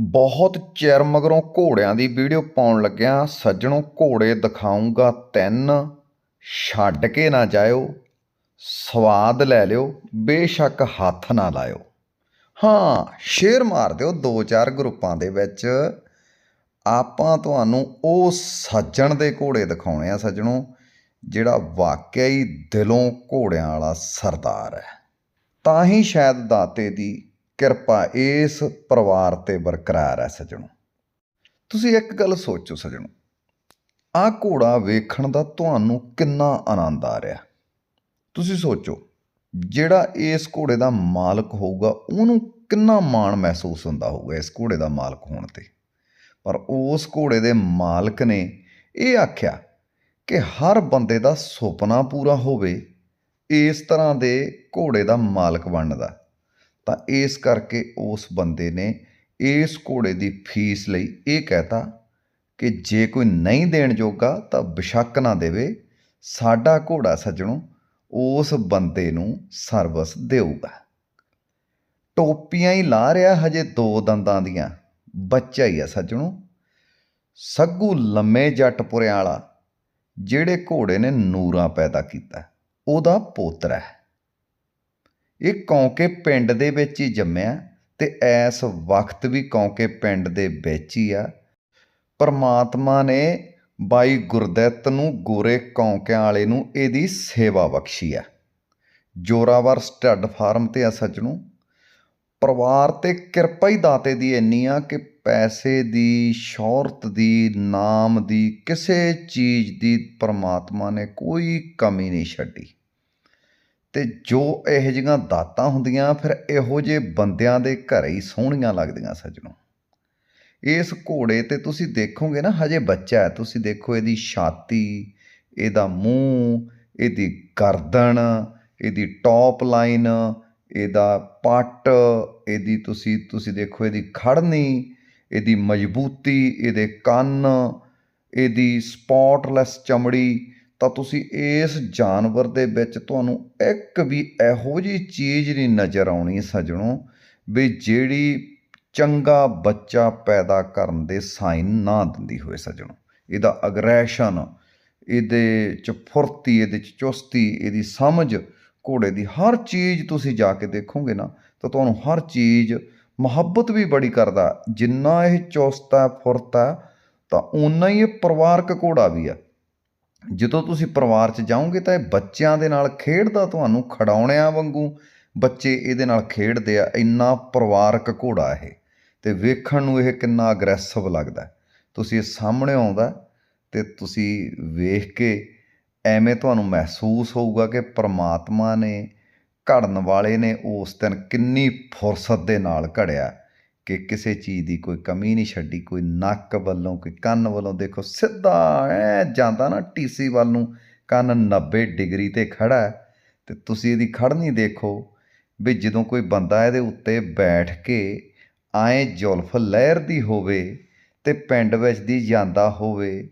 ਬਹੁਤ ਚਿਰ ਮਗਰੋਂ ਘੋੜਿਆਂ ਦੀ ਵੀਡੀਓ ਪਾਉਣ ਲੱਗਿਆ ਸੱਜਣੋਂ ਘੋੜੇ ਦਿਖਾਊਂਗਾ ਤਿੰਨ, ਛੱਡ ਕੇ ਨਾ ਜਾਇਓ, ਸਵਾਦ ਲੈ ਲਿਓ, ਬੇਸ਼ੱਕ ਹੱਥ ਨਾ ਲਾਇਓ। ਹਾਂ ਸ਼ੇਅਰ ਮਾਰ ਦਿਓ ਦੋ ਚਾਰ ਗਰੁੱਪਾਂ ਦੇ ਵਿੱਚ। ਆਪਾਂ ਤੁਹਾਨੂੰ ਉਹ ਸੱਜਣ ਦੇ ਘੋੜੇ ਦਿਖਾਉਣੇ ਆ ਸੱਜਣੋ, ਜਿਹੜਾ ਵਾਕਿਆ ਹੀ ਦਿਲੋਂ ਘੋੜਿਆਂ ਵਾਲਾ ਸਰਦਾਰ ਹੈ। ਤਾਂ ਹੀ ਸ਼ਾਇਦ ਦਾਤੇ ਦੀ ਕਿਰਪਾ ਇਸ ਪਰਿਵਾਰ ਤੇ ਬਰਕਰਾਰ ਹੈ ਸਜਣੋ। ਤੁਸੀਂ ਇੱਕ ਗੱਲ ਸੋਚੋ ਸਜਣੋ। ਆਹ ਘੋੜਾ ਵੇਖਣ ਦਾ ਤੁਹਾਨੂੰ ਕਿੰਨਾ ਆਨੰਦ ਆ ਰਿਹਾ? ਤੁਸੀਂ ਸੋਚੋ, ਜਿਹੜਾ ਇਸ ਘੋੜੇ ਦਾ ਮਾਲਕ ਹੋਊਗਾ, ਉਹਨੂੰ ਕਿੰਨਾ ਮਾਣ ਮਹਿਸੂਸ ਹੁੰਦਾ ਹੋਊਗਾ ਇਸ ਘੋੜੇ ਦਾ ਮਾਲਕ ਹੋਣ ਤੇ। ਪਰ ਉਸ ਘੋੜੇ ਦੇ ਮਾਲਕ ਨੇ ਇਹ ਆਖਿਆ ਕਿ ਹਰ ਬੰਦੇ ਦਾ ਸੁਪਨਾ ਪੂਰਾ ਹੋਵੇ, ਇਸ ਤਰ੍ਹਾਂ ਦੇ ਘੋੜੇ ਦਾ ਮਾਲਕ ਬਣਨ ਦਾ। ਤਾਂ ਇਸ ਕਰਕੇ ਉਸ ਬੰਦੇ ਨੇ ਇਸ ਘੋੜੇ ਦੀ ਫੀਸ ਲਈ ਇਹ ਕਹਿਤਾ ਕਿ ਜੇ ਕੋਈ ਨਹੀਂ ਦੇਣ ਜੋਗਾ ਤਾਂ ਬਿਸ਼ੱਕ ਨਾ ਦੇਵੇ, ਸਾਡਾ ਘੋੜਾ ਸੱਜਣੋ, ਉਸ ਬੰਦੇ ਨੂੰ ਸਰਵਿਸ ਦੇਊਗਾ। ਟੋਪੀਆਂ ਹੀ ਲਾ ਰਿਹਾ ਹਜੇ ਦੋ ਦੰਦਾਂ ਦੀਆਂ, ਬੱਚਾ ਹੀ ਆ ਸੱਜਣੋ। ਸੱਗੂ ਲੰਮੇ ਜੱਟ ਪੁਰਿਆਂ ਵਾਲਾ, ਜਿਹੜੇ ਘੋੜੇ ਨੇ ਨੂਰਾਂ ਪੈਦਾ ਕੀਤਾ, ਉਹਦਾ ਪੋਤਰਾ ਹੈ। ਇਹ ਕੌਂਕੇ ਪਿੰਡ ਦੇ ਵਿੱਚ ਹੀ ਜੰਮਿਆ ਤੇ ਇਸ ਵਕਤ ਵੀ ਕੌਂਕੇ ਪਿੰਡ ਦੇ ਵਿੱਚ ਹੀ ਆ। ਪਰਮਾਤਮਾ ਨੇ ਬਾਈ ਗੁਰਦਿੱਤ ਨੂੰ ਗੋਰੇ ਕੌਂਕਿਆਂ ਵਾਲੇ ਨੂੰ ਇਹਦੀ ਸੇਵਾ ਬਖਸ਼ੀ ਆ। ਜੋਰਾਵਰ ਸਟੱਡ ਫਾਰਮ ਤੇ ਆ ਸੱਜਣੋ ਪਰਿਵਾਰ ਤੇ ਕਿਰਪਾ ਹੀ ਦਾਤੇ ਦੀ ਇੰਨੀ ਆ ਕਿ ਪੈਸੇ ਦੀ, ਸ਼ੌਹਰਤ ਦੀ, ਨਾਮ ਦੀ, ਕਿਸੇ ਚੀਜ਼ ਦੀ ਪਰਮਾਤਮਾ ਨੇ ਕੋਈ ਕਮੀ ਨਹੀਂ ਛੱਡੀ। ਅਤੇ ਜੋ ਇਹੋ ਜਿਹੀਆਂ ਦਾਤਾਂ ਹੁੰਦੀਆਂ, ਫਿਰ ਇਹੋ ਜਿਹੇ ਬੰਦਿਆਂ ਦੇ ਘਰੇ ਹੀ ਸੋਹਣੀਆਂ ਲੱਗਦੀਆਂ ਸੱਜਣੋ। ਇਸ ਘੋੜੇ ਤੇ ਤੁਸੀਂ ਦੇਖੋਗੇ ਨਾ, ਹਜੇ ਬੱਚਾ ਹੈ, ਤੁਸੀਂ ਦੇਖੋ ਇਹਦੀ ਛਾਤੀ, ਇਹਦਾ ਮੂੰਹ, ਇਹਦੀ ਗਰਦਨ, ਇਹਦੀ ਟੌਪ ਲਾਈਨ ਇਹਦਾ ਪੱਟ, ਇਹਦੀ ਤੁਸੀਂ ਤੁਸੀਂ ਦੇਖੋ ਇਹਦੀ ਖੜਨੀ ਇਹਦੀ ਮਜ਼ਬੂਤੀ, ਇਹਦੇ ਕੰਨ, ਇਹਦੀ ਸਪੌਟਲੈਸ ਚਮੜੀ ਤਾਂ ਤੁਸੀਂ ਇਸ ਜਾਨਵਰ ਦੇ ਵਿੱਚ ਤੁਹਾਨੂੰ ਇੱਕ ਵੀ ਇਹੋ ਜਿਹੀ ਚੀਜ਼ ਨਹੀਂ ਨਜ਼ਰ ਆਉਣੀ ਸੱਜਣੋ ਵੀ ਜਿਹੜੀ ਚੰਗਾ ਬੱਚਾ ਪੈਦਾ ਕਰਨ ਦੇ ਸਾਈਨ ਨਾ ਦਿੰਦੀ ਹੋਵੇ ਸੱਜਣੋ। ਇਹਦਾ ਅਗਰੈਸ਼ਨ ਇਹਦੇ ਚ ਫੁਰਤੀ, ਇਹਦੇ ਚ ਚੁਸਤੀ, ਇਹਦੀ ਸਮਝ, ਘੋੜੇ ਦੀ ਹਰ ਚੀਜ਼ ਤੁਸੀਂ ਜਾ ਕੇ ਦੇਖੋਗੇ ਨਾ, ਤਾਂ ਤੁਹਾਨੂੰ ਹਰ ਚੀਜ਼ ਮੁਹੱਬਤ ਵੀ ਬੜੀ ਕਰਦਾ। ਜਿੰਨਾ ਇਹ ਚੁਸਤ ਹੈ, ਫੁਰਤ ਹੈ, ਤਾਂ ਉਨਾ ਹੀ ਇਹ ਪਰਿਵਾਰਕ ਘੋੜਾ ਵੀ ਆ ਜਦੋਂ ਤੁਸੀਂ ਪਰਿਵਾਰ 'ਚ ਜਾਓਗੇ ਤਾਂ ਇਹ ਬੱਚਿਆਂ ਦੇ ਨਾਲ ਖੇਡਦਾ ਤੁਹਾਨੂੰ ਖੜਾਉਣਿਆਂ ਵਾਂਗੂ। ਬੱਚੇ ਇਹਦੇ ਨਾਲ ਖੇਡਦੇ ਆ, ਇੰਨਾ ਪਰਿਵਾਰਕ ਘੋੜਾ ਇਹ ਤੇ ਵੇਖਣ ਨੂੰ ਇਹ ਕਿੰਨਾ ਅਗਰੈਸਿਵ ਲੱਗਦਾ ਤੁਸੀਂ ਇਹ ਸਾਹਮਣੇ ਆਉਂਦਾ ਤੇ ਤੁਸੀਂ ਵੇਖ ਕੇ ਐਵੇਂ ਤੁਹਾਨੂੰ ਮਹਿਸੂਸ ਹੋਊਗਾ ਕਿ ਪ੍ਰਮਾਤਮਾ ਨੇ, ਘੜਨ ਵਾਲੇ ਨੇ ਉਸ ਦਿਨ ਕਿੰਨੀ ਫੁਰਸਤ ਦੇ ਨਾਲ ਘੜਿਆ। ਕਿ ਕਿਸੇ ਚੀਜ਼ ਦੀ ਕੋਈ ਕਮੀ ਨਹੀਂ ਛੱਡੀ, ਕੋਈ ਨੱਕ ਵੱਲੋਂ, ਕੋਈ ਕੰਨ ਵੱਲੋਂ, ਦੇਖੋ ਸਿੱਧਾ ਐ ਜਾਂਦਾ ਨਾ ਟੀਸੀ ਵੱਲ ਨੂੰ, ਕੰਨ 90 ਡਿਗਰੀ ਤੇ ਖੜਾ ਹੈ, ਤੇ ਤੁਸੀਂ ਇਹਦੀ ਖੜਨੀ ਦੇਖੋ ਵੀ ਜਦੋਂ ਕੋਈ ਬੰਦਾ ਇਹਦੇ ਉੱਤੇ ਬੈਠ ਕੇ ਆਏ ਜ਼ੁਲਫ ਲਹਿਰਦੀ ਹੋਵੇ ਤੇ ਪਿੰਡ ਵਿੱਚ ਦੀ ਜਾਂਦਾ ਹੋਵੇ,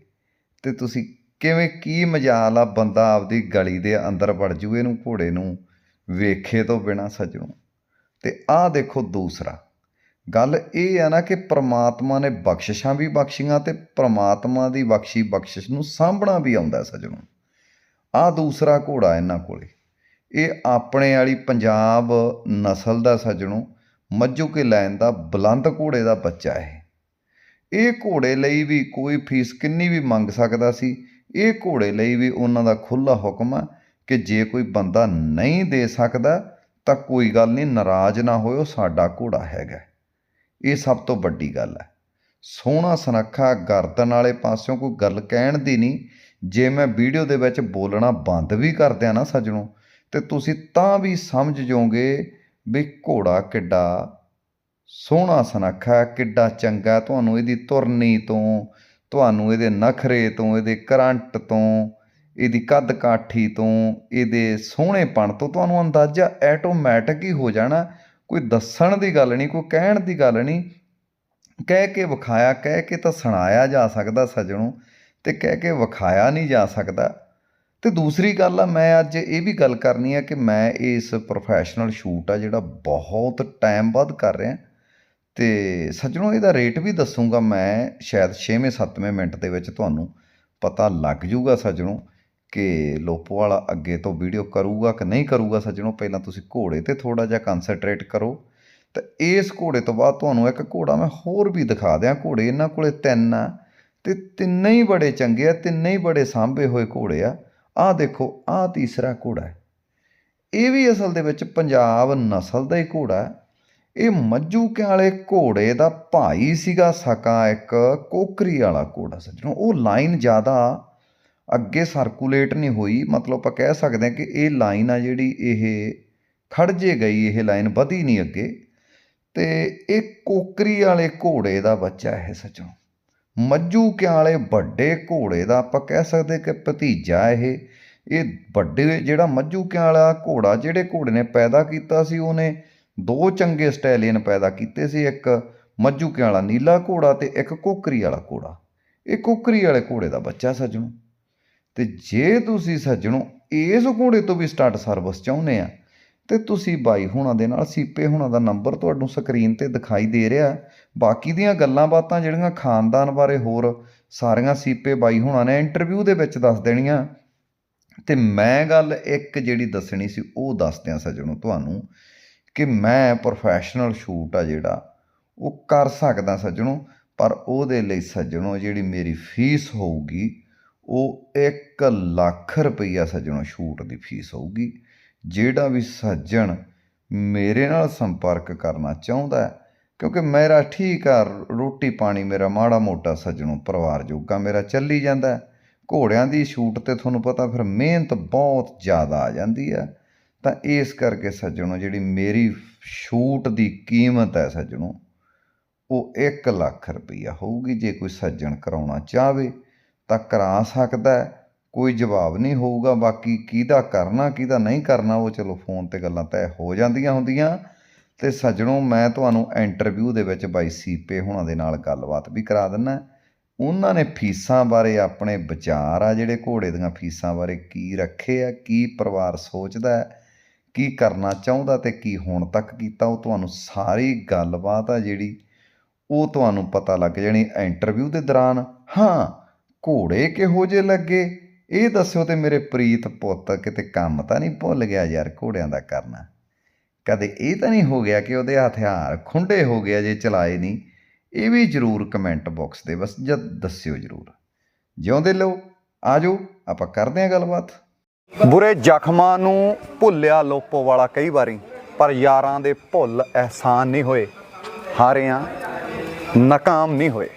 ਤੇ ਤੁਸੀਂ ਕਿਵੇਂ ਕੀ ਮਜਾਲ ਆ ਬੰਦਾ ਆਪਦੀ ਗਲੀ ਦੇ ਅੰਦਰ ਵੜ ਜੂ, ਇਹਨੂੰ ਘੋੜੇ ਨੂੰ ਵੇਖੇ ਤੋਂ ਬਿਨਾ ਸੱਜਣੋ। ਤੇ ਆਹ ਦੇਖੋ ਦੂਸਰਾ। ਗੱਲ ਇਹ ਆ ਨਾ ਕਿ ਪ੍ਰਮਾਤਮਾ ਨੇ ਬਖਸ਼ਿਸ਼ਾਂ ਵੀ ਬਖਸ਼ੀਆਂ ਤੇ ਪ੍ਰਮਾਤਮਾ ਦੀ ਬਖਸ਼ੀ ਬਖਸ਼ਿਸ਼ ਨੂੰ ਸਾਂਭਣਾ ਵੀ ਆਉਂਦਾ ਸੱਜਣੋ। ਆਹ ਦੂਸਰਾ ਘੋੜਾ ਇਹਨਾਂ ਕੋਲੇ। ਇਹ ਆਪਣੇ ਵਾਲੀ ਪੰਜਾਬ ਨਸਲ ਦਾ ਸੱਜਣੋ, ਮੱਝੂ ਕੇ ਲੈਣ ਦਾ ਬੁਲੰਦ ਘੋੜੇ ਦਾ ਬੱਚਾ ਹੈ ਇਹ ਘੋੜੇ ਲਈ ਵੀ ਕੋਈ ਫੀਸ ਕਿੰਨੀ ਵੀ ਮੰਗ ਸਕਦਾ ਸੀ, ਇਹ ਘੋੜੇ ਲਈ ਵੀ ਉਹਨਾਂ ਦਾ ਖੁੱਲਾ ਹੁਕਮ ਆ ਕਿ ਜੇ ਕੋਈ ਬੰਦਾ ਨਹੀਂ ਦੇ ਸਕਦਾ ਤਾਂ ਕੋਈ ਗੱਲ ਨਹੀਂ, ਨਾਰਾਜ਼ ਨਾ ਹੋਇਓ, ਸਾਡਾ ਘੋੜਾ ਹੈਗਾ। ਇਹ ਸਭ ਤੋਂ ਵੱਡੀ ਗੱਲ ਹੈ। ਸੋਹਣਾ ਸੁਨੱਖਾ ਗਰਦਨ ਵਾਲੇ ਪਾਸਿਓਂ ਕੋਈ ਗੱਲ ਕਹਿਣ ਦੀ ਨਹੀਂ। ਜੇ ਮੈਂ ਵੀਡੀਓ ਦੇ ਵਿੱਚ ਬੋਲਣਾ ਬੰਦ ਵੀ ਕਰ ਦਿਆਂ ਨਾ ਸੱਜਣੋ, ਤੇ ਤੁਸੀਂ ਤਾਂ ਵੀ ਸਮਝ ਜਾਓਗੇ ਵੀ ਘੋੜਾ ਕਿੱਡਾ ਸੋਹਣਾ ਸੁਨੱਖਾ ਕਿੱਡਾ ਚੰਗਾ ਤੁਹਾਨੂੰ ਇਹਦੀ ਤੁਰਨੀ ਤੋਂ, ਤੁਹਾਨੂੰ ਇਹਦੇ ਨਖਰੇ ਤੋਂ, ਇਹਦੇ ਕਰੰਟ ਤੋਂ, ਇਹਦੀ ਕੱਦ ਕਾਠੀ ਤੋਂ, ਇਹਦੇ ਸੋਹਣੇਪਣ ਤੋਂ ਤੁਹਾਨੂੰ ਅੰਦਾਜ਼ਾ ਆਟੋਮੈਟਿਕ ਹੀ ਹੋ ਜਾਣਾ। ਕੋਈ ਦੱਸਣ ਦੀ ਗੱਲ ਨਹੀਂ, ਕੋਈ ਕਹਿਣ ਦੀ ਗੱਲ ਨਹੀਂ। ਕਹਿ ਕੇ ਵਿਖਾਇਆ, ਕਹਿ ਕੇ ਤਾਂ ਸੁਣਾਇਆ ਜਾ ਸਕਦਾ ਸੱਜਣੋ ਤੇ ਕਹਿ ਕੇ ਵਿਖਾਇਆ ਨਹੀਂ ਜਾ ਸਕਦਾ। ਤੇ ਦੂਸਰੀ ਗੱਲ ਆ, ਮੈਂ ਅੱਜ ਇਹ ਵੀ ਗੱਲ ਕਰਨੀ ਆ ਕਿ ਮੈਂ ਇਸ ਪ੍ਰੋਫੈਸ਼ਨਲ ਸ਼ੂਟ ਆ ਜਿਹੜਾ ਬਹੁਤ ਟਾਈਮ ਬਾਅਦ ਕਰ ਰਿਹਾ। ਤੇ ਸੱਜਣੋ ਇਹਦਾ ਰੇਟ ਵੀ ਦੱਸੂਗਾ ਮੈਂ ਸ਼ਾਇਦ 6ਵੇਂ 7ਵੇਂ ਮਿੰਟ ਦੇ ਵਿੱਚ ਤੁਹਾਨੂੰ ਪਤਾ ਲੱਗ ਜੂਗਾ ਸੱਜਣੋ। ਕਿ ਲੋਪੋ ਵਾਲਾ ਅੱਗੇ ਤੋਂ ਵੀਡੀਓ ਕਰੂਗਾ ਕਿ ਨਹੀਂ ਕਰੂਗਾ ਸੱਜਣੋ? ਪਹਿਲਾਂ ਤੁਸੀਂ ਘੋੜੇ ਤੇ ਥੋੜਾ ਜਿਹਾ ਕਨਸੈਂਟਰੇਟ ਕਰੋ। ਤੇ ਇਸ ਘੋੜੇ ਤੋਂ ਬਾਅਦ ਤੁਹਾਨੂੰ ਇੱਕ ਘੋੜਾ ਮੈਂ ਹੋਰ ਵੀ ਦਿਖਾ ਦਿਆਂ। ਘੋੜੇ ਇਹਨਾਂ ਕੋਲੇ ਤਿੰਨ ਆ ਤੇ ਤਿੰਨੇ ਹੀ ਬੜੇ ਚੰਗੇ ਆ, ਤਿੰਨੇ ਹੀ ਬੜੇ ਸਾਂਭੇ ਹੋਏ ਘੋੜੇ ਆ। ਆਹ ਦੇਖੋ, ਆਹ ਤੀਸਰਾ ਘੋੜਾ ਹੈ। ਇਹ ਵੀ ਅਸਲ ਦੇ ਵਿੱਚ ਪੰਜਾਬ ਨਸਲ ਦਾ ਹੀ ਘੋੜਾ ਹੈ। ਇਹ ਮੱਜੂ ਕੇ ਵਾਲੇ ਘੋੜੇ ਦਾ ਭਾਈ ਸੀਗਾ, ਸਕਾ ਇੱਕ ਕੋਕਰੀ ਵਾਲਾ ਘੋੜਾ ਸੱਜਣੋ। ਉਹ ਲਾਈਨ ਜ਼ਿਆਦਾ ਅੱਗੇ ਸਰਕੂਲੇਟ ਨਹੀਂ ਹੋਈ, ਮਤਲਬ ਆਪਾਂ ਕਹਿ ਸਕਦੇ ਹਾਂ ਕਿ ਇਹ ਲਾਈਨ ਆ ਜਿਹੜੀ ਇਹ ਖੜ ਜੇ ਗਈ, ਇਹ ਲਾਈਨ ਵਧੀ ਨਹੀਂ ਅੱਗੇ। ਤੇ ਇਹ ਕੋਕਰੀ ਵਾਲੇ ਘੋੜੇ ਦਾ ਬੱਚਾ ਇਹ ਸੱਜਣੋ। ਮੱਜੂ ਕਿਆਂ ਵਾਲੇ ਵੱਡੇ ਘੋੜੇ ਦਾ ਆਪਾਂ ਕਹਿ ਸਕਦੇ ਕਿ ਭਤੀਜਾ ਇਹ। ਇਹ ਵੱਡੇ ਜਿਹੜਾ ਮੱਜੂ ਕਿਆਂ ਵਾਲਾ ਘੋੜਾ, ਜਿਹੜੇ ਘੋੜੇ ਨੇ ਪੈਦਾ ਕੀਤਾ ਸੀ, ਉਹਨੇ ਦੋ ਚੰਗੇ ਸਟੈਲੀਅਨ ਪੈਦਾ ਕੀਤੇ ਸੀ, ਇੱਕ ਮੱਜੂ ਕਿਆਂ ਵਾਲਾ ਨੀਲਾ ਘੋੜਾ ਤੇ ਇੱਕ ਕੋਕਰੀ ਵਾਲਾ ਘੋੜਾ। ਇਹ ਕੋਕਰੀ ਵਾਲੇ ਘੋੜੇ ਦਾ ਬੱਚਾ ਸੱਜਣੋ। ਤੇ ਜੇ ਤੁਸੀਂ ਸੱਜਣੋ ਇਸ ਘੋੜੇ ਤੋਂ ਵੀ ਸਟਾਰਟ ਸਰਵਿਸ ਚਾਹੁੰਦੇ ਆ, ਤੇ ਤੁਸੀਂ ਬਾਈ ਹੁਣਾਂ ਦੇ ਨਾਲ ਸੀਪੇ ਹੁਣਾਂ ਦਾ ਨੰਬਰ ਤੁਹਾਨੂੰ ਸਕਰੀਨ ਤੇ ਦਿਖਾਈ ਦੇ ਰਿਹਾ। ਬਾਕੀ ਦੀਆਂ ਗੱਲਾਂ ਬਾਤਾਂ ਜਿਹੜੀਆਂ ਖਾਨਦਾਨ ਬਾਰੇ ਹੋਰ ਸਾਰੀਆਂ ਸੀਪੇ ਬਾਈ ਹੁਣਾਂ ਨੇ ਇੰਟਰਵਿਊ ਦੇ ਵਿੱਚ ਦੱਸ ਦੇਣੀਆਂ। ਤੇ ਮੈਂ ਗੱਲ ਇੱਕ ਜਿਹੜੀ ਦੱਸਣੀ ਸੀ ਉਹ ਦੱਸਦਿਆਂ ਸੱਜਣੋ ਤੁਹਾਨੂੰ ਕਿ ਮੈਂ ਪ੍ਰੋਫੈਸ਼ਨਲ ਸ਼ੂਟ ਆ ਜਿਹੜਾ, ਉਹ ਕਰ ਸਕਦਾ ਸੱਜਣੋ, ਪਰ ਉਹਦੇ ਲਈ ਸੱਜਣੋ ਜਿਹੜੀ ਮੇਰੀ ਫੀਸ ਹੋਊਗੀ ਉਹ 1 ਲੱਖ ਰੁਪਈਆ ਸੱਜਣੋ ਛੂਟ ਦੀ ਫੀਸ ਹੋਊਗੀ। ਜਿਹੜਾ ਵੀ ਸੱਜਣ ਮੇਰੇ ਨਾਲ ਸੰਪਰਕ ਕਰਨਾ ਚਾਹੁੰਦਾ ਹੈ, ਕਿਉਂਕਿ ਮੇਰਾ ਠੀਕ ਆ, ਰੋਟੀ ਪਾਣੀ ਮੇਰਾ ਮਾੜਾ ਮੋਟਾ ਸੱਜਣੋ ਪਰਿਵਾਰ ਜੋਗਾ ਮੇਰਾ ਚੱਲੀ ਜਾਂਦਾ ਘੋੜਿਆਂ ਦੀ ਛੂਟ ਤੇ ਤੁਹਾਨੂੰ ਪਤਾ ਫਿਰ ਮਿਹਨਤ ਬਹੁਤ ਜ਼ਿਆਦਾ ਆ ਜਾਂਦੀ ਹੈ। ਤਾਂ ਇਸ ਕਰਕੇ ਸੱਜਣੋ ਜਿਹੜੀ ਮੇਰੀ ਛੂਟ ਦੀ ਕੀਮਤ ਹੈ ਸੱਜਣੋ, ਉਹ 1 ਲੱਖ ਰੁਪਈਆ ਹੋਊਗੀ ਜੇ ਕੋਈ ਸੱਜਣ ਕਰਾਉਣਾ ਚਾਹਵੇ। ਤਾਂ ਕਰਾ ਸਕਦਾ ਕੋਈ ਜਵਾਬ ਨਹੀਂ ਹੋਊਗਾ। ਬਾਕੀ ਕਿਹਦਾ ਕਰਨਾ, ਕਿਹਦਾ ਨਹੀਂ ਕਰਨਾ, ਉਹ ਚਲੋ ਫੋਨ ਤੇ ਗੱਲਾਂ ਤੈਅ ਹੋ ਜਾਂਦੀਆਂ ਹੁੰਦੀਆਂ। ਤੇ ਸੱਜਣੋ, ਮੈਂ ਤੁਹਾਨੂੰ ਇੰਟਰਵਿਊ ਦੇ ਵਿੱਚ ਬਾਈ ਸੀਪੇ ਹੁਣਾਂ ਦੇ ਨਾਲ ਗੱਲਬਾਤ ਵੀ ਕਰਾ ਦਿੰਨਾ ਉਹਨਾਂ ਨੇ ਫੀਸਾਂ ਬਾਰੇ ਆਪਣੇ ਵਿਚਾਰ ਆ ਜਿਹੜੇ ਘੋੜੇ ਦੀਆਂ ਫੀਸਾਂ ਬਾਰੇ ਕੀ ਰੱਖੇ ਆ, ਕੀ ਪਰਿਵਾਰ ਸੋਚਦਾ ਹੈ, ਕੀ ਕਰਨਾ ਚਾਹੁੰਦਾ ਤੇ ਕੀ ਹੁਣ ਤੱਕ ਕੀਤਾ, ਉਹ ਤੁਹਾਨੂੰ ਸਾਰੀ ਗੱਲਬਾਤ ਆ ਜਿਹੜੀ ਉਹ ਤੁਹਾਨੂੰ ਪਤਾ ਲੱਗ ਜਾਣੀ ਇੰਟਰਵਿਊ ਦੇ ਦੌਰਾਨ। ਹਾਂ ਘੋੜੇ ਕਿਹੋ ਜਿਹੇ ਲੱਗੇ? ਇਹ ਦੱਸਿਓ ਤੇ ਮੇਰੇ ਪ੍ਰੀਤ ਪੁੱਤ, ਕਿਤੇ ਕੰਮ ਤਾਂ ਨਹੀਂ ਭੁੱਲ ਗਿਆ ਯਾਰ ਘੋੜਿਆਂ ਦਾ ਕਰਨਾ। ਕਦੇ ਇਹ ਤਾਂ ਨਹੀਂ ਹੋ ਗਿਆ ਕਿ ਉਹਦੇ ਹਥਿਆਰ ਖੁੰਡੇ ਹੋ ਗਿਆ ਜੇ ਚਲਾਏ ਨਹੀਂ? ਇਹ ਵੀ ਜਰੂਰ ਕਮੈਂਟ ਬਾਕਸ ਦੇ ਬਸ ਜਦ ਦੱਸਿਓ ਜਰੂਰ। ਜਿਉਂਦੇ ਲਓ, ਆਜੋ, ਆਪਾਂ ਕਰਦੇ ਹਾਂ ਗੱਲਬਾਤ। ਬੁਰੇ ਜ਼ਖਮਾਂ ਨੂੰ ਭੁੱਲਿਆ ਲੋਪੋ ਵਾਲਾ ਕਈ ਵਾਰੀ, ਪਰ ਯਾਰਾਂ ਦੇ ਭੁੱਲ ਅਹਿਸਾਨ ਨਹੀਂ ਹੋਏ, ਹਾਰਿਆਂ ਨਾਕਾਮ ਨਹੀਂ ਹੋਏ।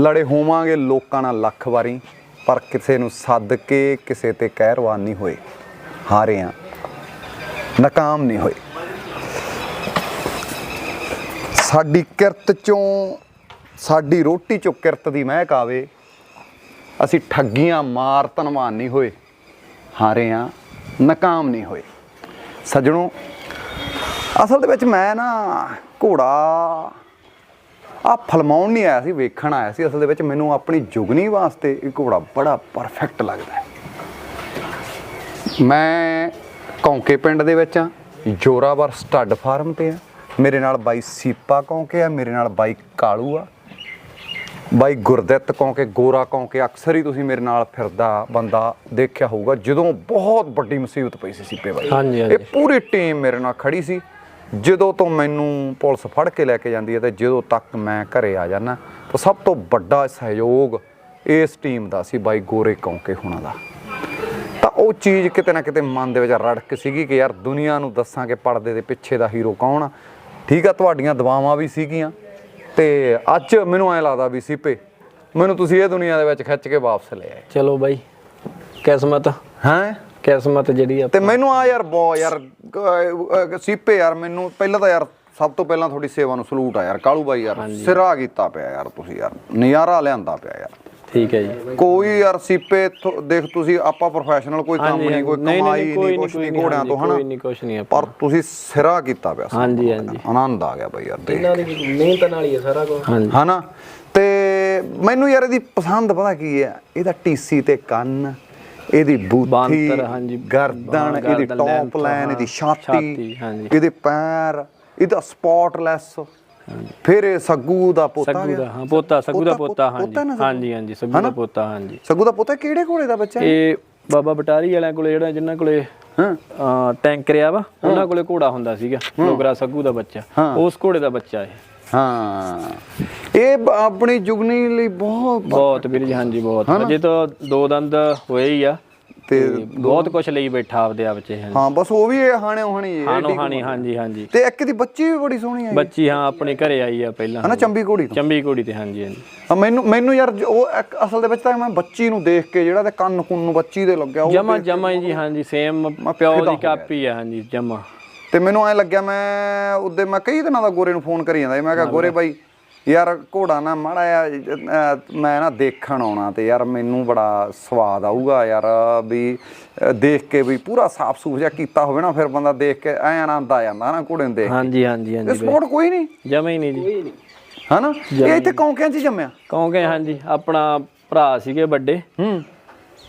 ਲੜੇ ਹੋਵਾਂਗੇ ਲੋਕਾਂ ਨਾਲ ਲੱਖ ਵਾਰੀ, ਪਰ ਕਿਸੇ ਨੂੰ ਸੱਦ ਕੇ ਕਿਸੇ ਤੇ ਕਹਿਰਵਾਨ ਨਹੀਂ ਹੋਏ। ਹਾਰੇ ਹਾਰਿਆਂ ਨਾਕਾਮ ਨਹੀਂ ਹੋਏ। ਸਾਡੀ ਕਿਰਤ ਚੋਂ, ਸਾਡੀ ਰੋਟੀ ਚੋਂ ਕਿਰਤ ਦੀ ਮਹਿਕ ਆਵੇ। ਅਸੀਂ ਠੱਗੀਆਂ ਮਾਰ ਧਨਵਾਨ ਨਹੀਂ ਹੋਏ। ਹਾਰੇ ਆ ਨਾਕਾਮ ਨਹੀਂ ਹੋਏ। ਸੱਜਣੋ, ਅਸਲ ਦੇ ਵਿੱਚ ਮੈਂ ਨਾ ਘੋੜਾ ਆ ਫਲਮਾਉਣ ਨਹੀਂ ਆਇਆ ਸੀ ਵੇਖਣ ਆਇਆ ਸੀ। ਅਸਲ ਦੇ ਵਿੱਚ ਮੈਨੂੰ ਆਪਣੀ ਜੁਗਨੀ ਵਾਸਤੇ ਇਹ ਘੋੜਾ ਬੜਾ ਪਰਫੈਕਟ ਲੱਗਦਾ ਹੈ। ਮੈਂ ਕੌਂਕੇ ਪਿੰਡ ਦੇ ਵਿੱਚ ਆ ਜੋਰਾਵਰ ਸਟੱਡ ਫਾਰਮ ਤੇ ਆ ਮੇਰੇ ਨਾਲ ਬਾਈ ਸੀਪਾ ਕੌਂਕੇ ਆ ਮੇਰੇ ਨਾਲ ਬਾਈ ਕਾਲੂ ਆ। ਬਾਈ ਗੁਰਦਿੱਤ ਕੌਂਕੇ ਗੋਰਾ ਕੌਂਕੇ ਅਕਸਰ ਹੀ ਤੁਸੀਂ ਮੇਰੇ ਨਾਲ ਫਿਰਦਾ ਬੰਦਾ ਦੇਖਿਆ ਹੋਊਗਾ ਜਦੋਂ ਬਹੁਤ ਵੱਡੀ ਮੁਸੀਬਤ ਪਈ ਸੀ ਸੀਪੇ ਬਾਈ। ਹਾਂਜੀ, ਹਾਂਜੀ। ਇਹ ਪੂਰੀ ਟੀਮ ਮੇਰੇ ਨਾਲ ਖੜੀ ਸੀ। ਜਦੋਂ ਤੋਂ ਮੈਨੂੰ ਪੁਲਿਸ ਫੜ ਕੇ ਲੈ ਕੇ ਜਾਂਦੀ ਹੈ ਤੇ ਜਦੋਂ ਤੱਕ ਮੈਂ ਘਰੇ ਆ ਜਾਣਾ ਤਾਂ ਸਭ ਤੋਂ ਵੱਡਾ ਸਹਿਯੋਗ ਇਸ ਟੀਮ ਦਾ ਸੀ ਬਾਈ ਗੋਰੇ ਕੌਂਕੇ ਹੁਣਾਂ ਦਾ। ਤਾਂ ਉਹ ਚੀਜ਼ ਕਿਤੇ ਨਾ ਕਿਤੇ ਮਨ ਦੇ ਵਿੱਚ ਰੜਕ ਸੀਗੀ ਕਿ ਯਾਰ ਦੁਨੀਆ ਨੂੰ ਦੱਸਾਂ ਕਿ ਪਰਦੇ ਦੇ ਪਿੱਛੇ ਦਾ ਹੀਰੋ ਕੌਣ ਆ। ਠੀਕ ਆ ਤੁਹਾਡੀਆਂ ਦੁਆਵਾਂ ਵੀ ਸੀਗੀਆਂ ਤੇ ਅੱਜ ਮੈਨੂੰ ਐ ਲੱਗਦਾ ਵੀ ਸੀਪੇ ਮੈਨੂੰ ਤੁਸੀਂ ਇਹ ਦੁਨੀਆ ਦੇ ਵਿੱਚ ਖਿੱਚ ਕੇ ਵਾਪਸ ਲੈ ਆਏ। ਚਲੋ ਬਾਈ ਕਿਸਮਤ। ਹੈਂ? ਕਿਸਮਤ ਜਿਹੜੀ ਆ ਤੇ ਮੈਨੂੰ ਆ ਯਾਰ ਬੋ ਯਾਰ ਅਹ, ਅਹ, ਸੀਪੇ ਯਾਰ ਮੈਨੂੰ ਪਹਿਲਾਂ ਤਾਂ ਯਾਰ ਸਭ ਤੋਂ ਪਹਿਲਾਂ ਤੁਹਾਡੀ ਸੇਵਾ ਨੂੰ ਸਲੂਟ ਆ ਯਾਰ ਕਾਲੂ ਬਾਈ ਯਾਰ ਸਿਰਾ ਕੀਤਾ ਪਿਆ ਯਾਰ ਤੁਸੀਂ ਯਾਰ ਨਜ਼ਾਰਾ ਲਿਆਂਦਾ ਪਿਆ ਯਾਰ। ਠੀਕ ਹੈ ਜੀ। ਕੋਈ ਯਾਰ ਸੀਪੇ ਥੋ- ਦੇਖ ਤੁਸੀਂ ਆਪਾਂ ਪ੍ਰੋਫੈਸ਼ਨਲ ਕੋਈ ਕੰਮ ਨਹੀਂ ਕੋਈ ਕਮਾਈ ਕੋਈ ਨਹੀਂ ਨਹੀਂ, ਕੁਛ ਨਹੀਂ ਘੋੜਿਆਂ ਤੋਂ ਹਨਾ? ਕੋਈ ਨਹੀਂ, ਕੁਛ ਨਹੀਂ ਆਪਾਂ। ਪਰ ਤੁਸੀਂ ਸਿਰਾ ਕੀਤਾ ਪਿਆ ਹਾਂਜੀ। ਹਾਂਜੀ। ਆਨੰਦ ਆ ਗਿਆ ਬਾਈ ਯਾਰ ਦੇਖ ਇਹਨਾਂ ਦੀ ਮਿਹਨਤ ਨਾਲ ਹੀ ਹੈ ਸਾਰਾ ਕੁਝ ਹਾਂਜੀ। ਹਨਾ? ਤੇ ਮੈਨੂੰ ਯਾਰ ਇਹਦੀ ਪਸੰਦ ਪਤਾ ਕੀ ਹੈ? ਇਹਦਾ ਟੀਸੀ ਤੇ ਕੰਨ ਇਹਦੀ ਬੂਥੀ ਗਰਦਨ ਇਹਦੀ ਟੌਪ ਲਾਈਨ ਇਹਦੀ ਛਾਤੀ। ਇਹਦੇ ਪੈਰ ਇਹਦਾ ਸਪੌਟਲੈਸ ਫਿਰ ਇਹ ਸੱਗੂ ਦਾ ਪੋਤਾ ਸੱਗੂ ਦਾ ਹਾਂ ਪੋਤਾ ਸੱਗੂ ਦਾ ਪੋਤਾ- ਹਾਂਜੀ? ਹਾਂਜੀ ਹਾਂਜੀ ਸੱਗੂ ਦਾ ਪੋਤਾ ਹਾਂਜੀ। ਸੱਗੂ ਦਾ ਪੋਤਾ ਕਿਹੜੇ ਘੋੜੇ ਦਾ ਬੱਚਾ ਇਹ ਬਾਬਾ ਬਟਾਰੀ ਵਾਲਿਆਂ ਕੋਲੇ ਜਿਹੜਾ ਜਿਨ੍ਹਾਂ ਕੋਲੇ ਹਾਂ। ਅਹ, ਟੈਂਕ ਰਿਆ ਵਾ ਉਹਨਾਂ ਕੋਲੇ ਘੋੜਾ ਹੁੰਦਾ ਸੀਗਾ ਲੋਗਰਾ ਸੱਗੂ ਦਾ ਬੱਚਾ। ਉਸ ਘੋੜੇ ਦਾ ਬੱਚਾ ਇਹ। ਹਾਂ। ਇਹ ਆਪਣੀ ਜੁਗਨੀ ਲਈ ਬਹੁਤ ਬਹੁਤ ਵੀਰ ਜੀ ਹਾਂਜੀ ਬਹੁਤ। ਅਜੇ ਤਾਂ ਦੋ ਦੰਦ ਹੋਏ ਹੀ ਆ ਤੇ ਬਹੁਤ ਕੁਝ ਲਈ ਬੈਠਾ ਆਪਦੇ ਆਪ ਚ ਹਾਂ ਬਸ ਉਹ ਵੀ ਇਹ ਹਾਣੇ ਹਾਣੀ ਹੈ ਹਾਨੋ ਹਾਨੀ ਹਾਂਜੀ ਹਾਂਜੀ। ਤੇ ਇੱਕ ਦੀ ਬੱਚੀ ਵੀ ਬੜੀ ਸੋਹਣੀ ਹੈ ਬੱਚੀ ਹਾਂ ਆਪਣੇ ਘਰੇ ਆਈ ਆ ਪਹਿਲਾਂ। ਹਨਾ ਚੰਬੀ ਘੋੜੀ ਤੋਂ? ਚੰਬੀ ਘੋੜੀ ਤੇ ਹਾਂਜੀ ਹਾਂਜੀ। ਹਾਂ, ਮੈਨੂੰ ਮੈਨੂੰ ਯਾਰ ਉਹ ਇੱਕ ਅਸਲ ਦੇ ਵਿੱਚ ਤਾਂ ਮੈਂ ਬੱਚੀ ਨੂੰ ਦੇਖ ਕੇ ਜਿਹੜਾ ਤੇ ਕੰਨ ਕੁੰਨ ਨੂੰ ਬੱਚੀ ਦੇ ਲੱਗਿਆ ਉਹ ਜਮਾ ਜਮਾ ਜੀ ਹਾਂਜੀ ਸੇਮ ਪਿਓ ਦੀ ਕਾਪੀ ਆ ਹਾਂਜੀ ਜਮਾ। ਤੇ ਮੈਨੂੰ ਐ ਲੱਗਿਆ ਮੈਂ ਉਹਦੇ ਮੈਂ ਕਈ ਦਿਨਾਂ ਦਾ ਗੋਰੇ ਨੂੰ ਫੋਨ ਕਰੀ ਜਾਂਦਾ ਸੀ। ਮੈਂ ਕਿਹਾ ਗੋਰੇ ਬਾਈ ਯਾਰ ਘੋੜਾ ਨਾ ਮਾੜਾ ਅਹ, ਮੈਂ ਨਾ ਦੇਖਣ ਆਉਣਾ ਤੇ ਯਾਰ ਮੈਨੂੰ ਬੜਾ ਸਵਾਦ ਆਊਗਾ ਯਾਰ ਵੀ ਦੇਖ ਕੇ ਵੀ ਪੂਰਾ ਸਾਫ਼ ਸੂਫ ਜਿਹਾ ਕੀਤਾ ਹੋਵੇ ਨਾ ਫਿਰ ਬੰਦਾ ਦੇਖ ਕੇ ਐ ਆਨੰਦ ਆ ਜਾਂਦਾ ਨਾ ਘੋੜੇ ਨੂੰ ਦੇਖ ਹਾਂਜੀ ਹਾਂਜੀ ਹਾਂਜੀ ਸਪੋਰਟ ਕੋਈ ਨਹੀਂ? ਜਮਾ ਹੀ ਨਹੀਂ ਜੀ। ਹਨਾ? ਇਹ ਇੱਥੇ ਕੌਂਕਿਆਂ 'ਚ ਹੀ ਜੰਮਿਆ? ਕਹੋਗੇ ਹਾਂਜੀ ਆਪਣਾ ਭਰਾ ਸੀਗੇ ਵੱਡੇ। ਹੂੰ।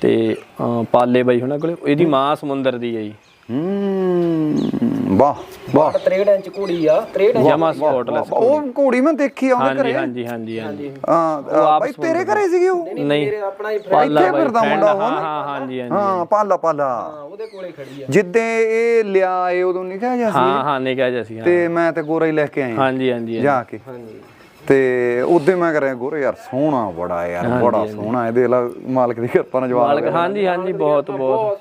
ਤੇ ਅਹ, ਪਾਲੇ ਬਾਈ ਉਹਨਾਂ ਕੋਲੇ ਇਹਦੀ ਮਾਂ ਸਮੁੰਦਰ ਦੀ ਹੈ ਜੀ। ਹੂੰ। ਵਾਹ ਵਾਹ। 63 ਇੰਚ ਘੋੜੀ ਆ 63 ਇੰਚ ਜਮਾ ਸਪੋਰਟਲੈਸ ਉਹ ਘੋੜੀ ਮੈਂ ਦੇਖੀ ਆਉਂਦੇ ਹਾਂਜੀ ਘਰੇ ਹਾਂਜੀ ਹਾਂਜੀ ਹਾਂਜੀ। ਹਾਂ ਬਾਈ ਤੇਰੇ ਘਰੇ ਸੀਗੀ ਉਹ? ਨਹੀਂ ਆਪਣਾ ਹੀ ਪਾਲਾ ਇੱਥੇ ਫਿਰਦਾ ਮੁੰਡਾ ਉਹ ਹਾਂ ਹਾਂਜੀ ਹਾਂਜੀ। ਹਾਂ ਪਾਲਾ ਪਾਲਾ। ਉਹਦੇ ਕੋਲੇ ਖੜੀ ਆ। ਜਿੱਦੇ ਇਹ ਲਿਆ ਏ ਉਦੋਂ ਨਹੀਂ ਕਿਹਾ ਜਾ ਸੀ? ਹਾਂ ਹਾਂ ਨੇ ਕਿਹਾ ਸੀ ਹਾਂ। ਤੇ ਮੈਂ ਤੇ ਗੋਰਾ ਹੀ ਲੈ ਕੇ ਆਇਆ। ਹਾਂਜੀ ਹਾਂਜੀ ਹਾਂਜੀ। ਜਾ ਕੇ। ਤੇ ਉਦੋਂ ਮੈਂ ਕਰਿਆ ਗੋਰੇ ਯਾਰ ਸੋਹਣਾ ਬੜਾ ਯਾਰ ਬੜਾ ਸੋਹਣਾ। ਇਹਦੇ ਲਾ ਮਾਲਕ ਦੀ ਕਿਰਪਾ ਨਾਲ ਜਵਾਬ ਮਾਲਕ ਹਾਂਜੀ ਹਾਂਜੀ ਬਹੁਤ। ਬਹੁਤ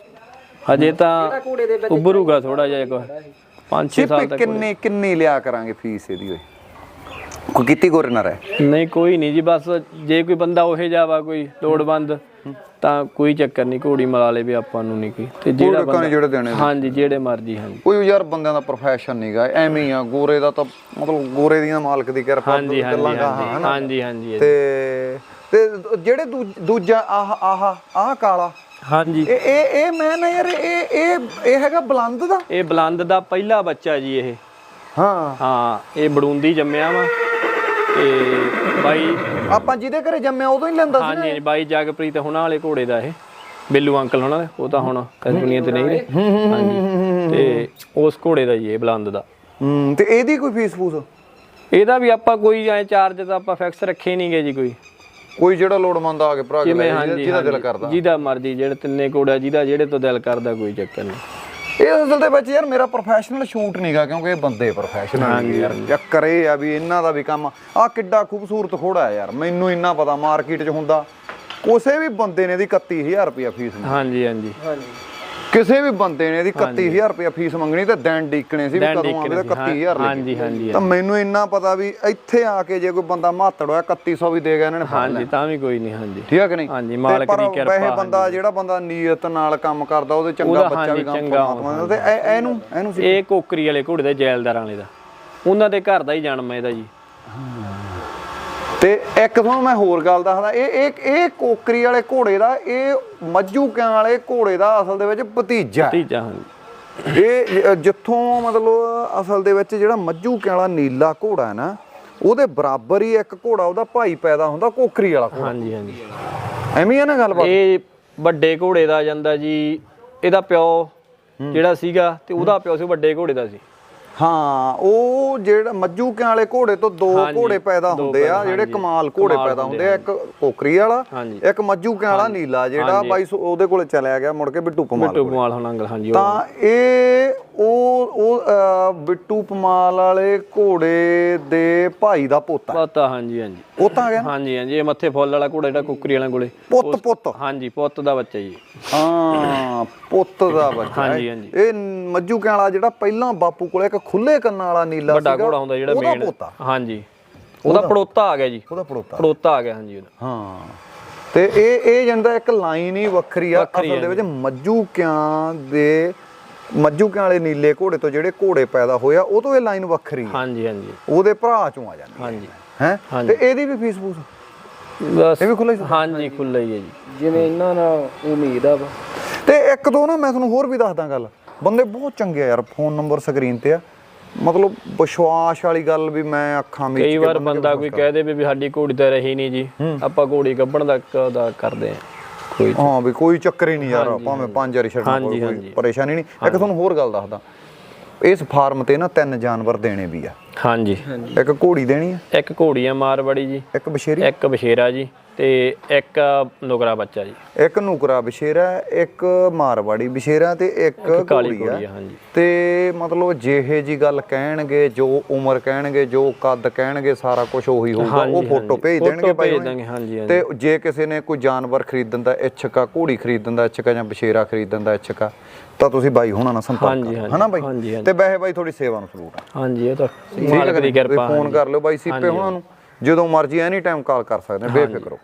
ਹਜੇ ਤਾਂ ਉੱਭਰੂਗਾ ਥੋੜਾ ਜਿਹਾ ਕੋ 5-6 ਸਾਲ ਸਿੱਪੇ ਕਿੰਨੇ ਕਿੰਨੀ ਲਿਆ ਕਰਾਂਗੇ ਫੀਸ ਇਹਦੀ ਓਏ? ਕੋਈ ਕੀਤੀ ਗੋਰੇ ਨਾ ਰਹਿ ਨਹੀਂ ਕੋਈ ਨਹੀਂ ਜੀ ਬਸ ਜੇ ਕੋਈ ਬੰਦਾ ਉਹੇ ਜਾਵਾ ਕੋਈ ਲੋੜਵੰਦ ਤਾਂ ਕੋਈ ਚੱਕਰ ਨਹੀਂ ਘੋੜੀ ਮਲਾ ਲੇ ਵੀ ਆਪਾਂ ਨੂੰ ਨਹੀਂ ਕੋਈ। ਤੇ ਜਿਹੜਾ ਬੰਦਾ ਜਿਹੜੇ ਦੇਣੇ ਹਾਂਜੀ ਜਿਹੜੇ ਮਰਜ਼ੀ ਹਾਂਜੀ। ਕੋਈ ਯਾਰ ਬੰਦਿਆਂ ਦਾ ਪ੍ਰੋਫੈਸ਼ਨ ਨਹੀਂਗਾ ਐਵੇਂ ਹੀ ਆ ਗੋਰੇ ਦਾ ਤਾਂ ਮਤਲਬ ਗੋਰੇ ਦੀਆਂ ਮਾਲਕ ਦੀ ਕਿਰਪਾ ਹਾਂਜੀ ਹਾਂਜੀ ਹਾਂਜੀ? ਹਾਂਜੀ ਹਾਂਜੀ। ਤੇ ਤੇ ਜਿਹੜੇ ਦੂਜ- ਦੂਜਾ ਆਹ ਆਹ ਆਹ ਕਾਲਾ ਹਾਂਜੀ। ਇਹ ਇਹ ਇਹ ਮੈਂ ਨਾ ਯਾਰ ਇਹ ਇਹ ਇਹ ਹੈਗਾ ਬਲੰਦ ਦਾ? ਇਹ ਬਲੰਦ ਦਾ ਪਹਿਲਾ ਬੱਚਾ ਜੀ ਇਹ। ਹਾਂ। ਹਾਂ ਇਹ ਬੜੂੰਦੀ ਜੰਮਿਆ ਵਾ ਤੇ ਬਾਈ ਆਪਾਂ ਜਿਹਦੇ ਘਰੇ ਜੰਮਿਆ ਉਦੋਂ ਹੀ ਲੈਂਦਾ ਸੀ ਹਾਂਜੀ ਬਾਈ ਜਗਪ੍ਰੀਤ ਹੁਣਾਂ ਵਾਲੇ ਘੋੜੇ ਦਾ ਇਹ। ਬਿੱਲੂ ਅੰਕਲ ਹੁਣਾਂ ਦਾ ਉਹ ਤਾਂ ਹੁਣ ਦੁਨੀਆ ਤੇ ਨਹੀਂ ਰਹੇ। ਹਾਂਜੀ ਤੇ ਉਸ ਘੋੜੇ ਦਾ ਜੀ ਇਹ ਬਲੰਦ ਦਾ। ਹੂੰ ਤੇ ਇਹਦੀ ਕੋਈ ਫੀਸ ਫੂਸ? ਇਹਦਾ ਵੀ ਆਪਾਂ ਕੋਈ ਐ ਚਾਰਜ ਤਾਂ ਆਪਾਂ ਫਿਕਸ ਰੱਖੇ ਨਹੀਂਗੇ ਜੀ ਕੋਈ। ਕੋਈ ਜਿਹੜਾ ਲੋੜਮੰਦ ਆ ਕੇ ਭਰਾ ਕੇ ਲੈ ਜਿਵੇਂ ਹਾਂਜੀ ਜਿਹਦਾ ਦਿਲ ਹਾਂਜੀ, ਕਰਦਾ। ਜਿਹਦਾ ਮਰਜ਼ੀ ਜਿਹੜੇ ਤਿੰਨੇ ਘੋੜਾ ਜਿਹਦਾ ਜਿਹੜੇ ਤੋਂ ਦਿਲ ਕਰਦਾ ਕੋਈ ਚੱਕਰ ਨਹੀਂ। ਇਹ ਅਸਲ ਦੇ ਵਿੱਚ ਯਾਰ ਮੇਰਾ ਪ੍ਰੋਫੈਸ਼ਨਲ ਸ਼ੂਟ ਨਹੀਂਗਾ ਕਿਉਂਕਿ ਇਹ ਬੰਦੇ ਪ੍ਰੋਫੈਸ਼ਨਲ ਨੇ ਯਾਰ। ਚੱਕਰ ਇਹ ਆ ਵੀ ਇਹਨਾਂ ਦਾ ਵੀ ਕੰਮ ਆ। ਕਿੱਡਾ ਖੂਬਸੂਰਤ ਘੋੜਾ ਹੈ ਯਾਰ। ਮੈਨੂੰ ਇੰਨਾ ਪਤਾ ਮਾਰਕੀਟ 'ਚ ਹੁੰਦਾ। ਕਿਸੇ ਵੀ ਬੰਦੇ ਨੇ ਦੀ 31000 ਰੁਪਿਆ ਫੀਸ ਮੰਗਣੀ ਹਾਂਜੀ। ਹਾਂਜੀ। ਕਿਸੇ ਵੀ ਬੰਦੇ ਨੇ ਦੀ 31000 ਰੁਪਿਆ ਫੀਸ ਮੰਗਣੀ ਤੇ ਦਿਨ ਡੀਕਣੇ ਸੀ ਵੀ ਕਦੋਂ ਆਉਂਦੇ ਡੀਕਣੇ ਸੀ, 31000 ਲੈ ਹਾਂਜੀ ਹਾਂਜੀ ਤਾਂ ਮੈਨੂੰ ਇੰਨਾ ਪਤਾ ਵੀ ਇੱਥੇ ਆ ਕੇ ਜੇ ਕੋਈ ਬੰਦਾ ਮਾਤੜ ਹੋਇਆ 3100 ਵੀ ਦੇ ਗਿਆ ਇਹਨਾਂ ਨੇ ਹਾਂਜੀ। ਤਾਂ ਵੀ ਕੋਈ ਨਹੀਂ ਹਾਂਜੀ। ਠੀਕ ਹੈ ਕਿ ਨਹੀਂ? ਹਾਂਜੀ, ਮਾਲਕ ਪਰ ਦੀ ਕਿਰਪਾ, ਵੈਸੇ ਬੰਦਾ ਜਿਹੜਾ ਬੰਦਾ ਨੀਅਤ ਨਾਲ ਕੰਮ ਕਰਦਾ ਉਹਦੇ ਚੰਗਾ ਬੱਚਾ ਵੀ ਕੰਮ ਚੰਗਾ ਪਰਮਾਤਮਾ ਦਾ। ਤੇ ਇਹ- ਇਹਨੂੰ ਇਹਨੂੰ ਇਹ ਕੋਕਰੀ ਵਾਲੇ ਘੋੜੇ ਦਾ ਜੈਲਦਾਰਾਂ ਵਾਲੇ ਦਾ। ਉਹਨਾਂ ਦੇ ਘਰ ਦਾ ਹੀ ਜਨਮ ਹੈ ਇਹਦਾ ਜੀ। ਤੇ ਇੱਕ ਤੁਹਾਨੂੰ ਮੈਂ ਹੋਰ ਗੱਲ ਦੱਸਦਾ ਇਹ ਇਹ ਇਹ ਕੋਕਰੀ ਵਾਲੇ ਘੋੜੇ ਦਾ ਇਹ ਮੱਜੂ ਕਿਆਂ ਵਾਲੇ ਘੋੜੇ ਦਾ ਅਸਲ ਦੇ ਵਿੱਚ ਭਤੀਜਾ ਹੈ। ਤੀਜਾ ਹਾਂਜੀ। ਇਹ ਜਿੱਥੋਂ ਮਤਲਬ ਅਸਲ ਦੇ ਵਿੱਚ ਜਿਹੜਾ ਮੱਜੂ ਕਿਆਂ ਵਾਲਾ ਨੀਲਾ ਘੋੜਾ ਹੈ ਨਾ ਉਹਦੇ ਬਰਾਬਰ ਹੀ ਇੱਕ ਘੋੜਾ ਉਹਦਾ ਭਾਈ ਪੈਦਾ ਹੁੰਦਾ ਕੋਕਰੀ ਵਾਲਾ ਘੋੜਾ। ਹਾਂਜੀ ਹਾਂਜੀ। ਐਵੇਂ ਹੀ ਆ ਨਾ ਗੱਲਬਾਤ? ਇਹ ਵੱਡੇ ਘੋੜੇ ਦਾ ਜਾਂਦਾ ਜੀ ਇਹਦਾ ਪਿਓ ਜਿਹੜਾ ਸੀਗਾ ਤੇ ਉਹਦਾ ਪਿਓ ਸੀ ਵੱਡੇ ਘੋੜੇ ਦਾ ਸੀ। ਹਾਂ ਉਹ ਜਿਹੜਾ ਮੱਜੂ ਕਿਆਂ ਵਾਲੇ ਘੋੜੇ ਤੋਂ ਦੋ ਘੋੜੇ ਪੈਦਾ ਹੁੰਦੇ ਆ ਜਿਹੜੇ। ਕਮਾਲ ਘੋੜੇ ਪੈਦਾ ਹੁੰਦੇ ਆ ਇੱਕ ਕੋਕਰੀ ਵਾਲਾ। ਇੱਕ ਮੱਜੂ ਕਿਆਂ ਵਾਲਾ ਨੀਲਾ ਜਿਹੜਾ। ਬਾਈ ਉਹਦੇ ਕੋਲੇ ਚਲਿਆ ਗਿਆ ਮੁੜ ਕੇ ਬਿੱਟੂ ਪਮਾਲ ਬਿੱਟੂ ਕੋਲੇ। ਕਮਾਲ ਹੁਣ ਅੰਗਲ ਹਾਂਜੀ ਉਹ ਤਾਂ ਇਹ ਉਹ ਉਹ ਬਿੱਟੂ ਪਮਾਲ ਵਾਲੇ ਘੋੜੇ ਦੇ ਭਾਈ ਦਾ ਪੋਤਾ ਪਤਾ ਹਾਂਜੀ ਹਾਂਜੀ ਪੋਤਾ ਆ ਗਿਆ? ਹਾਂਜੀ ਹਾਂਜੀ ਇਹ ਮੱਥੇ ਫੁੱਲ ਵਾਲਾ ਘੋੜਾ ਜਿਹੜਾ ਕੁੱਕਰੀ ਵਾਲਾ ਕੋਲੇ ਪੁੱਤ ਪੁੱਤ ਹਾਂਜੀ ਪੁੱਤ ਦਾ ਬੱਚਾ ਜੀ ਹਾਂ ਪੁੱਤ ਦਾ ਬੱਚਾ ਹਾਂਜੀ। ਹਾਂਜੀ। ਇਹ ਮੱਜੂ ਕਿਆਂ ਵਾਲਾ ਜਿਹੜਾ ਪਹਿਲਾਂ ਬਾਪੂ ਕੋਲੇ ਇੱਕ ਖੁੱਲੇ ਕੰਨਾਂ ਵਾਲਾ ਨੀਲਾ ਵੱਡਾ ਸੀਗਾ, ਘੋੜਾ ਹੁੰਦਾ ਜਿਹੜਾ ਉਹਦਾ ਮੇਨ ਪੋਤਾ। ਹਾਂਜੀ। ਉਹਦਾ ਪੜੋਤਾ ਆ ਗਿਆ ਜੀ। ਉਹਦਾ ਪੜੋਤਾ। ਪੜੋਤਾ ਆ ਗਿਆ ਹਾਂਜੀ ਉਹਦਾ। ਹਾਂ। ਤੇ ਇਹ ਇਹ ਜਾਂਦਾ ਇੱਕ ਲਾਈਨ ਹੀ ਵੱਖਰੀ ਆ ਅਸਲ ਦੇ ਵਿੱਚ ਮੱਜੂ ਕਿਆਂ ਦੇ ਮੱਜੂ ਕਿਆਂ ਵਾਲੇ ਨੀਲੇ ਘੋੜੇ ਤੋਂ ਜਿਹੜੇ ਘੋੜੇ ਪੈਦਾ ਹੋਇਆ ਉਹ ਤੋਂ ਇਹ ਲਾਈਨ ਵੱਖਰੀ ਹਾਂਜੀ ਹਾਂਜੀ। ਉਹਦੇ ਭਰਾ ਚੋਂ ਆ ਜਾਂਦੀ ਹਾਂਜੀ। ਹੈ। ਤੇ ਇਹਦੀ ਵੀ ਫੀਸ ਫੂਸ? ਬਸ। ਇਹ ਵੀ ਖੁੱਲ੍ਹਾ ਹੀ? ਹਾਂਜੀ ਖੁੱਲਾ ਹੀ ਹੈ ਜੀ। ਜਿਵੇਂ ਇਹਨਾਂ ਨਾਲ ਉਮੀਦ ਆ ਤੇ ਇੱਕ ਦੋ ਨਾ ਮੈਂ ਤੁਹਾਨੂੰ ਹੋਰ ਵੀ ਦੱਸਦਾ ਗੱਲ। ਬੰਦੇ ਬਹੁਤ ਚੰਗੇ ਆ ਯਾਰ ਫੋਨ ਨੰਬਰ ਸਕਰੀਨ ਤੇ ਆ। ਮਤਲਬ ਵਿਸ਼ਵਾਸ ਵਾਲੀ ਗੱਲ ਵੀ ਮੈਂ ਅੱਖਾਂ ਮੀਚ ਕਈ ਵਾਰ ਬੰਦੇ ਕੋਈ ਕਹਿ ਦੇ ਵੀ ਸਾਡੀ ਘੋੜੀ ਤਾਂ ਰਹੀ ਨਹੀਂ ਜੀ। ਆਪਾਂ ਘੋੜੀ ਗੱਭਣ ਦਾ ਕਰਦੇ ਆ। ਕੋਈ ਹਾਂ ਵੀ ਕੋਈ ਚੱਕਰ ਹੀ ਨਹੀਂ ਯਾਰ ਭਾਵੇਂ ਪੰਜ ਵਾਰੀ ਛੱਡਣਾ ਕੋਈ। ਪਰੇਸ਼ਾਨੀ ਨਹੀਂ। ਇੱਕ ਤੁਹਾਨੂੰ ਹੋਰ ਗੱਲ ਦੱਸਦਾ। ਇਸ ਫਾਰਮ ਤੇ ਨਾ ਤਿੰਨ ਜਾਨਵਰ ਦੇਣੇ ਵੀ ਆ। ਹਾਂਜੀ। ਇੱਕ ਘੋੜੀ ਦੇਣੀ ਆ। ਇੱਕ ਘੋੜੀ ਆ ਮਾਰਵਾੜੀ ਜੀ। ਇੱਕ ਬਸ਼ੇਰੀ ਇੱਕ ਬਸ਼ੇਰਾ ਜੀ। ਤੇ ਇੱਕ ਨੁਕਰਾ ਬੱਚਾ ਜੀ। ਇੱਕ ਨੂਕਰਾ ਬਸ਼ੇਰਾ ਇੱਕ ਮਾਰਵਾੜੀ ਬਸ਼ੇਰਾ ਤੇ ਇੱਕ ਕਾਲੀ ਹਾਂਜੀ। ਤੇ ਮਤਲਬ ਜਿਹੇ ਜੀ ਗੱਲ ਕਹਿਣਗੇ ਜੋ ਉਮਰ ਕਹਿਣਗੇ ਜੋ ਕੱਦ ਕਹਿਣਗੇ ਸਾਰਾ ਕੁਝ ਉਹੀ ਹੋਊਗਾ। ਉਹ ਫੋਟੋ। ਭੇਜ ਦੇਣਗੇ ਭਾਈ ਹਾਂਜੀ, ਹਾਂਜੀ। ਤੇ ਜੇ ਕਿਸੇ ਨੇ ਕੋਈ ਜਾਨਵਰ ਖਰੀਦਣ ਦਾ ਇੱਛਕ ਘੋੜੀ ਖਰੀਦਣ ਦਾ ਇੱਛਕ ਜਾਂ ਬਸ਼ੇਰਾ ਖਰੀਦਣ ਦਾ ਇੱਛਕ ਤਾਂ ਤੁਸੀਂ ਬਾਈ ਹੁਣਾਂ ਨਾਲ ਸੰਪਰਕ ਹਾਂਜੀ, ਕਰੋ। ਹਨਾ ਬਾਈ। ਤੇ ਵੈਸੇ ਬਾਈ ਥੋੜੀ ਸੇਵਾ ਨੂੰ ਆ। ਹਾਂਜੀ ਇਹ ਤਾਂ ਹੈ ਮਾਲਕ ਦੀ ਕਿਰਪਾ ਫੋਨ। ਕਰ ਲਿਓ ਬਾਈ ਸੀਪੇ ਹੁਣਾਂ ਨੂੰ। ਜਦੋਂ ਮਰਜ਼ੀ ਐਨੀ ਟਾਈਮ ਕਾਲ ਕਰ ਸਕਦੇ ਆ ਬੇਫਿਕਰੋ